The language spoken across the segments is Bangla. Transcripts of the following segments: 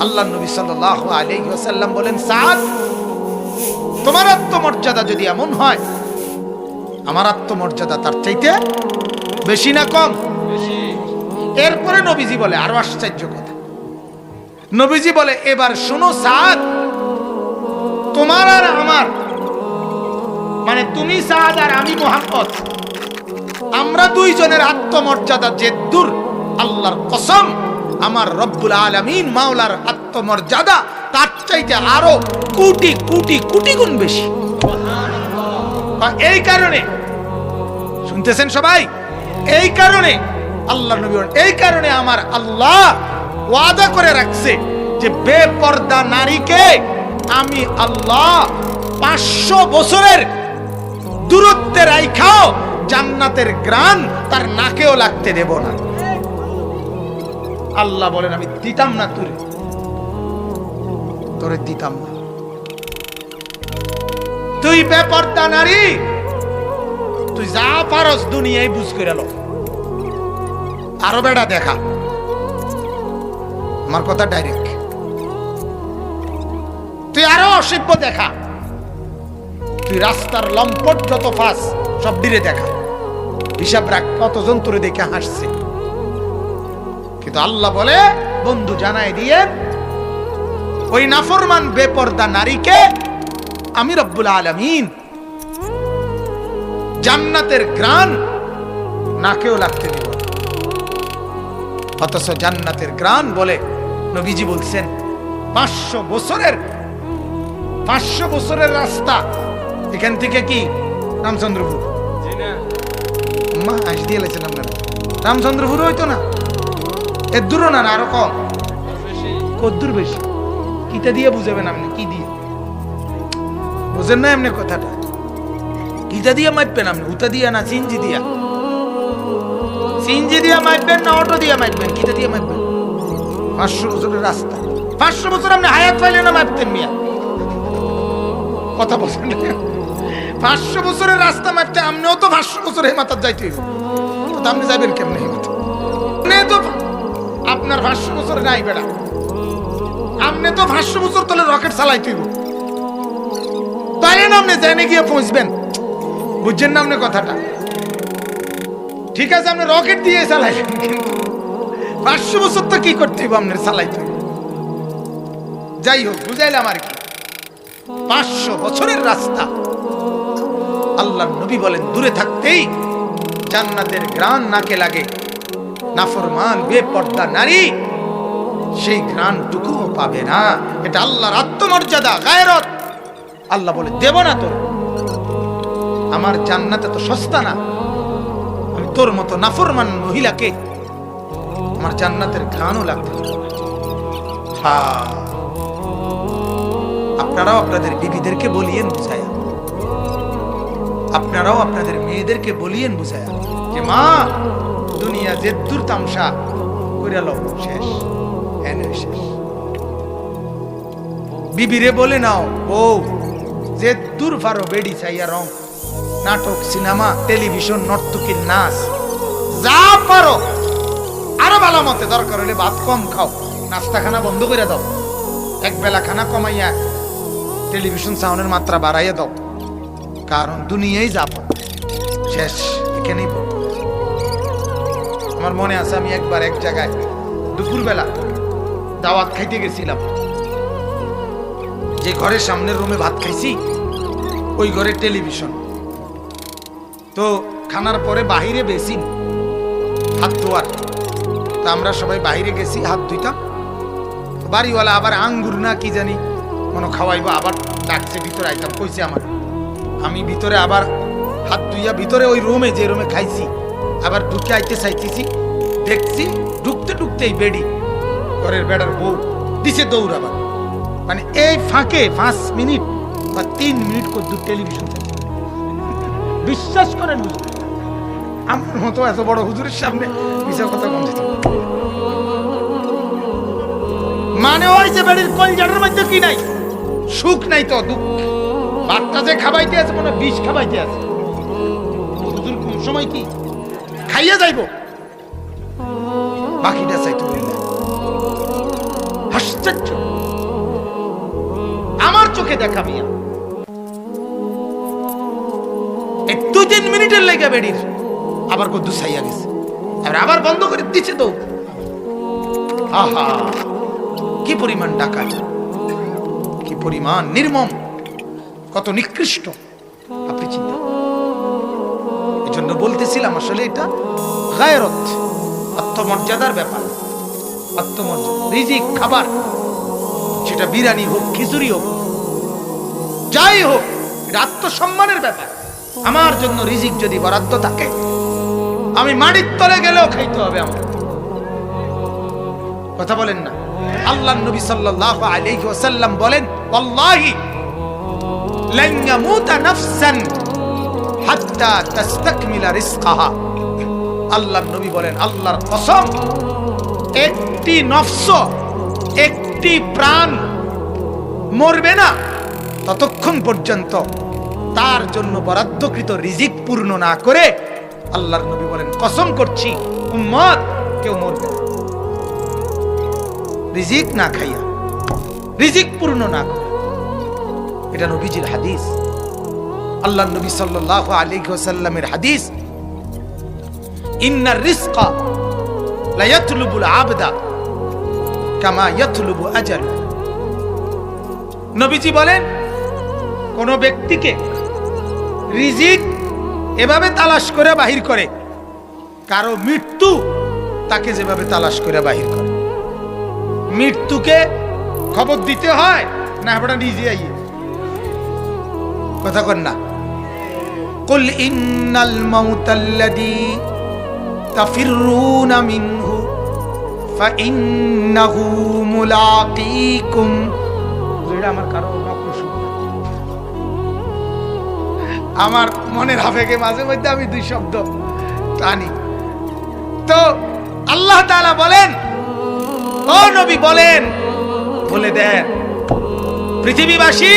আল্লাহ নবী সাল্লাল্লাহু আলাইহি ওয়াসাল্লাম বলেন সাদ তোমার আত্মমর্যাদা যদি এমন হয় আমার আত্মমর্যাদা তার চাইতে বেশি না কম? এরপরে নবীজি বলে আরও আশ্চর্য কথা। নবীজি বলে এবার শোনো সাদ তোমার আর আমার মানে তুমি সাদ আর আমি মোহাম্মদ আমরা দুইজনের আত্মমর্যাদা যে দূর আল্লাহর কসম আমার রব্বুল আলামিন মাওলার আত্মমর্যাদা তার চাইতে আরও কোটি কোটি কোটি গুণ বেশি। এই কারণে, শুনতেছেন সবাই? এই কারণে আল্লাহ নবী এই কারণে আমার আল্লাহ ওয়াদা করে রাখছে যে বেপর্দা নারীকে আমি আল্লাহ পাঁচশো বছরের দূরত্বে রাইখাও জান্নাতের গ্রান তার নাকেও লাগতে দেব না। আল্লাহ বলেন, আমি দিতাম না তোরে। তোরে দিতাম না। তুই বেপর্দা নারী! তুই যা পারস দুনিয়ায় বুঝ করে লো। আরও বেড়া দেখা। আমার কথা ডাইরেক্ট তুই আরও অসভ্য দেখা। তুই রাস্তার লম্পট যত ফাঁস, সব ডিরে দেখা। হিসাব রাখ কতজন তোরে দেখে হাসছে। কিন্তু আল্লাহ বলে বন্ধু জানাই দিয়ে ওই নাফরমান বেপর্দা নারীকে আমি রব্বুল আলমিন জান্নাতের গ্রান নাকেও লাগতে দিব। অথচ জান্নাতের গ্রান বলে নবীজি বলছেন পাঁচশো বছরের পাঁচশো বছরের রাস্তা এখান থেকে কি রামচন্দ্রপুর? মা হাস দিয়ে আপনারা। রামচন্দ্রপুর হইতো না। এর দূরও না আরও কম। কদ্দুর বেশি? কিটা দিয়ে বুঝাবেন আপনি? কি দিয়ে? বুঝেন না এমনি কথাটা? কিটা দিয়ে মাপবেন আপনি? উতা দিয়া না সিনজি দিয়া? সিনজি দিয়া মাপবেন না অটো দিয়া মাপবেন কিটা দিয়ে মাপবেন পাঁচশো বছরের রাস্তা। পাঁচশো বছর আপনি হায়াত পাইলে না মাপতেন মিয়া? কথা বলছেন পাঁচশো বছরের রাস্তা মাপতে আপনিও তো পাঁচশো বছর হেমাতার যাইতে আপনি যাবেন কেমনে হেমাত তো আপনার পাঁচশো বছর নাই বেড়া। আপনি তো পাঁচশো বছর তোলে রকেট চালাইতে হইব তাইলে না আপনি জেনে গিয়ে পৌঁছবেন। বুঝছেন না আপনি কথাটা? ঠিক আছে, আপনি রকেট দিয়ে কিন্তু পাঁচশো বছর তো কি করতে হইব আপনার চালাইতে যাই হোক, বুঝাইলাম আর কি। পাঁচশো বছরের রাস্তা। আল্লাহ নবী বলেন, দূরে থাকতেই জান্নাতের গ্রান নাকে লাগে। নাফরমান, বেপর্দা নারী, সেই ঘ্রাণটুকুও পাবে না। এটা আল্লাহর আত্মমর্যাদা, গায়রত। আল্লাহ বলে, দেব না তোর। আমার জান্নাতে তো সস্তা না। আমি তোর মতো নাফরমান মহিলাকে আমার জান্নাতের ঘ্রাণও লাগতে আপনারাও আপনাদের বিবিদেরকে বলিয়েন বুঝায়া। আপনারাও আপনাদের মেয়েদেরকে বলিয়েন বুঝায়া যে, মা দুনিয়া যে তামসা করে শেষ শেষ বিবিরে বলে নাও ও যে দূর ফারো বেডি চাইয়া রং, নাটক, সিনেমা, টেলিভিশন, নর্তকীর নাচ, যা পারো, আরও ভালো মতে দরকার হলে ভাত কম খাও নাস্তা খানা বন্ধ করে দাও, এক বেলা খানা কমাইয়া টেলিভিশন সাউন্ডের মাত্রা বাড়াইয়া দাও, কারণ দুনিয়াই যাব, শেষ, এখানেই। আমার মনে আছে আমি একবার এক জায়গায় দুপুরবেলা দাওয়াত খাইতে গেছিলাম। যে ঘরের সামনের রুমে ভাত খাইছি, ওই ঘরে টেলিভিশন। তো খানার পরে বাহিরে বেশি হাত ধোয়ার। তা আমরা সবাই বাইরে গেছি, হাত ধুইতাম। বাড়িওয়ালা আবার আঙ্গুর না কি জানি কোনো খাওয়াইবো, আবার ডাকছে, ভিতরে আইতাম। কইছে আমার, আমি ভিতরে আবার হাত ধুইয়া ভিতরে ওই রুমে, যে রুমে খাইছি আবার ঢুকে আইতে চাইতেছি, দেখছি ঢুকতে ঢুকতেই বেডি, ঘরের বেড়ার বউ দিছে দৌড় আবার মানে এই ফাঁকে পাঁচ মিনিট বা তিন মিনিট করে টেলিভিশন বিশ্বাস করেন আমার মতো এত বড় হুজুরের সামনে বিষয় কথা মানে ওই যে বাড়ির কলজাটের মধ্যে কি নাই? সুখ নাই তো দুঃখ। বাচ্চা যে খাবাইতে আছে, মনে বিষ খাবাইতে আছে। হুজুর, কোন সময় কি খাইয়া যাইব। বাকিটা চাইতে বললে আশ্চর্য। আমার চোখে দেখা মিয়া। দুই তিন মিনিটের লেগে বেড়ির। আবার কদ্দু সাইয়া গেছে আর আবার বন্ধ করে দিচ্ছে তো। আহা, কি পরিমাণ ডাকাত। কি পরিমাণ নির্মম। কত নিকৃষ্ট। আপনি চিন্তা জন্য বলতেছিলাম আসলে এটা গায়রত, আত্মমর্যাদার ব্যাপার। আত্মমর্যাদা, রিজিক, খাবার, সেটা বিরিয়ানি হোক, খিচুড়ি হোক, যাই হোক, এটা আত্মসম্মানের ব্যাপার। আমার জন্য রিজিক যদি বরাদ্দ থাকে, আমি মাটির তলে গেলেও খাইতে হবে আমার। কথা বলেন না। আল্লাহ নবী সাল্লাল্লাহু আলাইহি ওয়াসাল্লাম বলেন, ওয়াল্লাহি লান ইয়ামুতা নাফসান। হাত্তা তাস্তাকমিলা রিজকাহা আল্লাহর নবী বলেন, আল্লাহর কসম, একটি নফস, একটি প্রাণ মরবে না ততক্ষণ পর্যন্ত। তার জন্য বরাদ্দকৃত রিজিক পূর্ণ না করে আল্লাহর নবী বলেন, কসম করছি, উম্মত, কেউ মরবে না। রিজিক না খাইয়া, রিজিক পূর্ণ না করে। এটা নবীজির হাদিস। আল্লাহ নবী সাল্লাল্লাহু আলাইহি ওয়াসাল্লামের হাদিস, ইন্নার রিজকা লাইয়াতুলুবুল আবদা কামা ইয়াতলুবু আজাল। নবীজি বলেন, কোন ব্যক্তিকে রিজিক এভাবে তালাশ করে বাহির করে, কারও মৃত্যু তাকে যেভাবে তালাশ করে বাহির করে। মৃত্যুকে খবর দিতে হয়, না আপনারা নিজে আইয়ে। কথা কন না। قل إن الموت الذي تفرون منه فإنه ملاقيكم এটা আমার কারো নকল শুনবো না। আমার মনের আবেগে মাঝে মধ্যে আমি দুই শব্দ টানি তো আল্লাহ তাআলা বলেন ও নবী বলেন বলে দেন পৃথিবীবাসী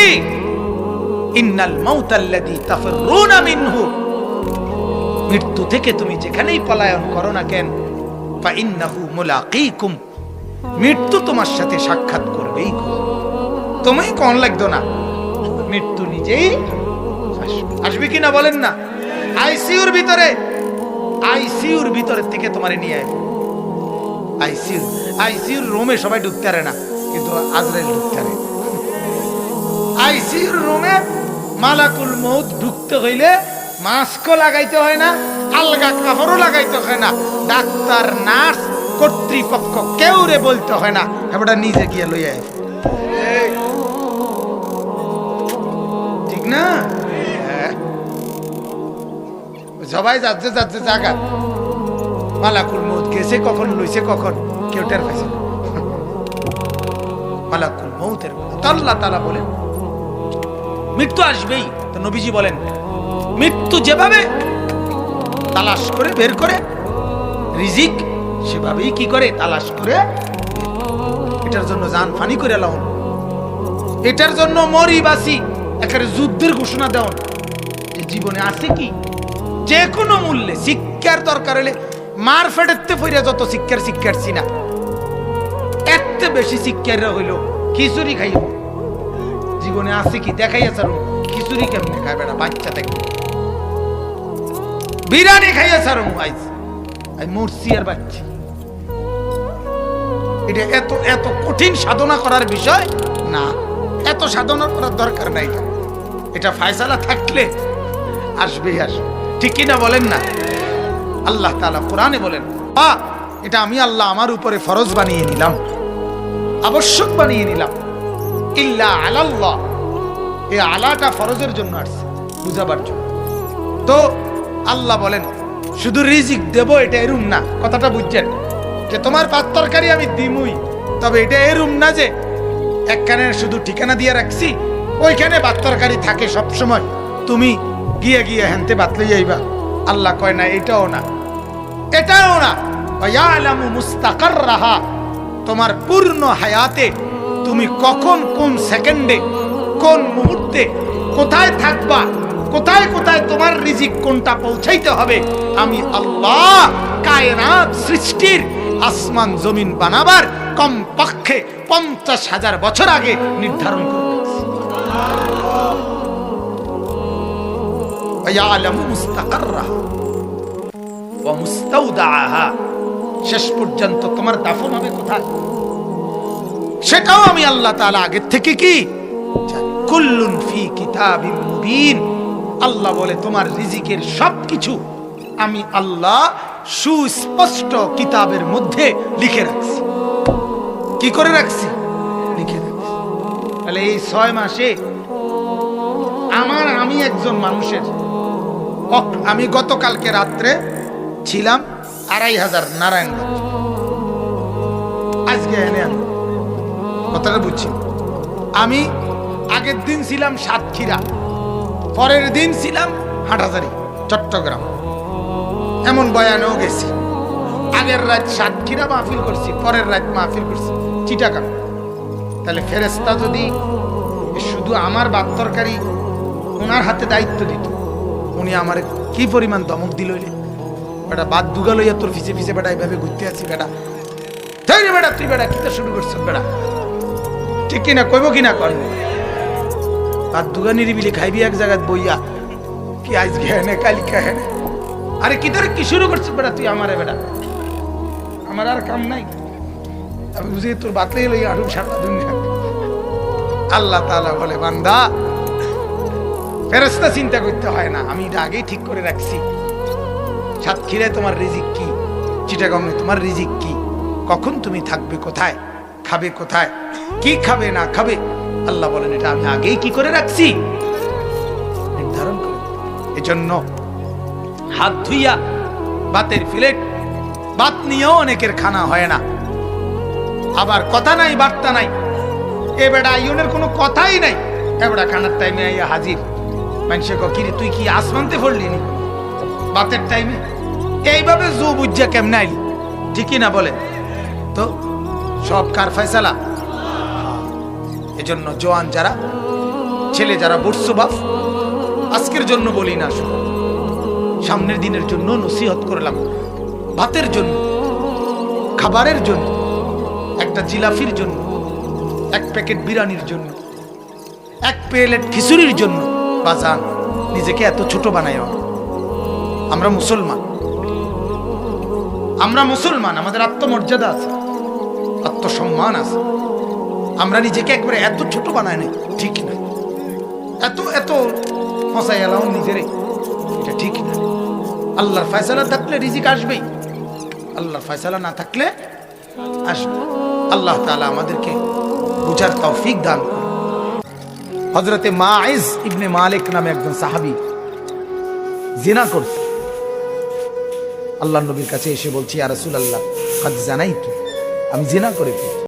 মৃত্যু থেকে তুমি যেখানেই পলায়ন করো না কেন ফা ইন্নাহু মুলাকীকুম। মৃত্যু তোমার সাথে সাক্ষাৎ করবেই করবে। তুমি কোন লাগতো না? মৃত্যু নিজেই আসবে। কিনা বলেন না? আইসিইউর ভিতরে আইসিইউর ভিতরে থেকে তোমারে নিয়ে আসবে আইসিইউ, আইসিইউর রুমে সবাই ঢুকতে পারে না, কিন্তু আজরাইল ঢুকতে পারে। আইসিইউর রুমে মালাকুল মৌত ঢুকতে হইলে মাস্কও লাগাইতে হয় না, আলগা কাপড়ও লাগাইতে হয় না। ডাক্তার, নার্স, কর্তৃপক্ষ কেউ রে বলতে হয় না। এবার নিজে গিয়ে লইয়া। ঠিক না? হ্যাঁ। সবাই যাচ্ছে যাচ্ছে জায়গা মালাকুল মৌত গেছে কখন, লইছে কখন, কেউ টের পাইছে মালাকুল মৌতের আল্লাহ তালা বলেন মৃত্যু আসবেই। তো নবীজি বলেন, মৃত্যু যেভাবে তালাশ করে বের করে, রিজিক সেভাবেই কি করে তালাশ করে? এটার জন্য জান ফানি করে লাউন। এটার জন্য মরি বাসি একেবারে যুদ্ধের ঘোষণা দেওয়ান। যে জীবনে আছে কি? যে কোনো মূল্যে শিক্ষার দরকার হলে মার ফেটেতে ফইরা যত শিক্ষার শিক্ষার্থী না এত বেশি শিক্ষার হইল, খিচুড়ি খাইব জীবনে আছে কি? ছাড়ুন খিচুড়ি কেমনে খায় বেড়া বাচ্চা থেকে বিরিয়ানি খাইয়া আই মরছি আর বাচ্চি। এটা এত এত কঠিন সাধনা করার বিষয় না। এত সাধনা করার দরকার নাই। এটা ফায়সালা থাকলে আসবেই আসবে। ঠিক কিনা বলেন না? আল্লাহ তাআলা কোরআনে বলেন, আ, এটা আমি আল্লাহ আমার উপরে ফরজ বানিয়ে নিলাম। আবশ্যক বানিয়ে নিলাম। ইল্লা আলাল্লাহ। এই আলাটা ফরজের জন্য আসছে, বুঝাবার জন্য। তো আল্লাহ বলেন, শুধু রিজিক দেব, এটা এরুম না। কথাটা বুঝছেন? যে তোমার পাত তরকারি আমি দিমুই, তবে এটা এরুম না যে একখানে শুধু ঠিকানা দিয়ে রাখছি, ওইখানে ভাত তরকারি থাকে সব সময় তুমি গিয়ে গিয়ে হেনতে ভাত লই যাইবা আল্লাহ কয়, না, এটাও না। এটাও না। তোমার পূর্ণ হায়াতে তুমি কখন কোন সেকেন্ডে, কোন মুহূর্তে কোথায় থাকবা, কোথায় কোথায় তোমার রিজিক কোনটা পৌঁছাইতে হবে, আমি আল্লাহ কায়নাত সৃষ্টির আসমান জমিন বানাবার কমপক্ষে পঞ্চাশ হাজার বছর আগে নির্ধারণ শেষ পর্যন্ত তোমার দাফন হবে কোথায়? সেটাও আমি আল্লাহ তাআলা আগের থেকে কি? জানি। কুল্লুন ফি কিতাবিম মুবিন। আল্লাহ বলে তোমার রিজিকের সবকিছু আমি আল্লাহ সুস্পষ্ট কিতাবের মধ্যে লিখে রাখছি। কি করে রাখছি? লিখে রাখছি। তাহলে এই ছয় মাসে আমার আমি একজন মানুষের আমি গতকালকে রাত্রে ছিলাম আড়াই হাজার নারায়ণগঞ্জ। আজকে এনে আমি কথাটা বুঝছি। আমি আগের দিন ছিলাম সাতক্ষীরা, পরের দিন ছিলাম হাটহাজারি, চট্টগ্রাম। এমন বয়ানেও গেছি। আগের রাত সাতক্ষীরা মাহফিল করছি, পরের রাত মাহফিল করছি। চিটাগাং। তাহলে ফেরেস্তা যদি শুধু আমার বাদ তরকারি ওনার হাতে দায়িত্ব দিত, উনি আমার কি পরিমাণ দমক দিল বেটা, বাদ দুগা লইয়া তোর ফিসে ফিসে বেটা এইভাবে ঘুরতে আছি বেটা। তাই বেটা, তুই বেটা কিতা শুরু করছিস, বেটা? ঠিক কিনা, কইব কিনা কর আর দুগা নিরিবিলি খাইবি এক জায়গায় বইয়া। কি আজকে হেনে কালকে হেনে আরে কি তোর কি শুরু করছিস বেটা তুই আমারে বেটা? আমার আর কাম নাই। আমি বুঝি তোর বাতলে লইয়া আরও সারা দুনিয়া। আল্লাহ তাআলা বলে, বান্দা ফেরেস্তা চিন্তা করতে হয় না, আমি এটা আগেই ঠিক করে রাখছি। সাতক্ষীরায় তোমার রিজিক কি? চিটাগংয়ে তোমার রিজিক কি? কখন তুমি থাকবে কোথায়? খাবে কোথায়? কি খাবে, না খাবে? আল্লাহ বলেন, এটা আমি আগেই কি করে রাখছি? নির্ধারণ করে এজন্য হাত ধুইয়া বাতের ফিলেট, বাত নিয়েও অনেকের খানা হয় না। আবার কথা নাই, বার্তা নাই। এ বেড়া ইউনের কোনো কথাই নাই। এ বেড়া খানার টাইমে আইয়া হাজির। মানুষে কিরে তুই কি আসমানতে পড়লি নি বাতের টাইমে এইভাবে জু বুঝা কেমনে আইলি? ঠিকই না বলে? তো সব কার ফয়সালা? এজন্য জোয়ান যারা, ছেলে যারা বাপ আজকের জন্য বলি না শুধু সামনের দিনের জন্য নসিহত করলাম। ভাতের জন্য, খাবারের জন্য, একটা জিলাফির জন্য, এক প্যাকেট বিরিয়ানির জন্য, এক প্লেট খিচুড়ির জন্য। বাজান নিজেকে এত ছোট বানাই না। আমরা মুসলমান। আমরা মুসলমান, আমাদের আত্মমর্যাদা আছে। আত্মসম্মান আছে। আমরা নিজেকে একবারে এত ছোট বানাই নাই, ঠিক না এত এত ফসাই এলাম নিজেরে, এটা ঠিক না আল্লাহর ফয়সালা থাকলে রিজিক আসবেই। আল্লাহর ফয়সালা না থাকলে আসবে আল্লাহ তাআলা আমাদেরকে বুঝার তৌফিক দান করুন। হজরতে মাইজ ইবনে মালিক নামে একজন সাহাবি জিনা করত আল্লাহ নবীর কাছে এসে বলছি আর রসুল আল্লাহ কাজ জানাই তো আমি জিনা করে ফেলছি